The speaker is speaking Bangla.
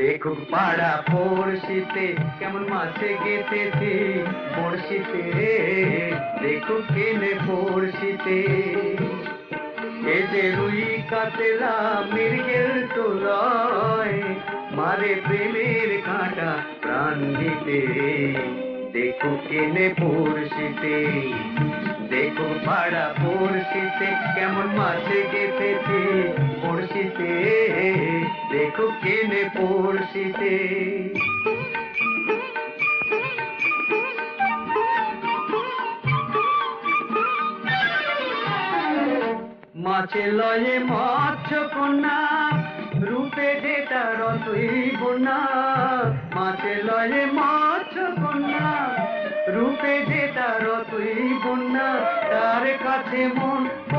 দেখুক পাড়া পড়শিতে কেমন মাছে গেতেছে পড়শিতে দেখুক কেনে পড়শিতে এ যে রুই কাতলা মৃগের তোলয়, মারে প্রেমের কাঁটা প্রাণ দিতে। দেখো কেনে পড়শিতে দেখো পাড়া পড়শিতে কেমন মাছে গেতেছে পড়শিতে মাছে লয়ে মৎস্য কন্যা, রূপে যে তার তৈব না মাছে লয়ে মৎস্য কন্যা, রূপে যে তার তৈব না তার কাছে মন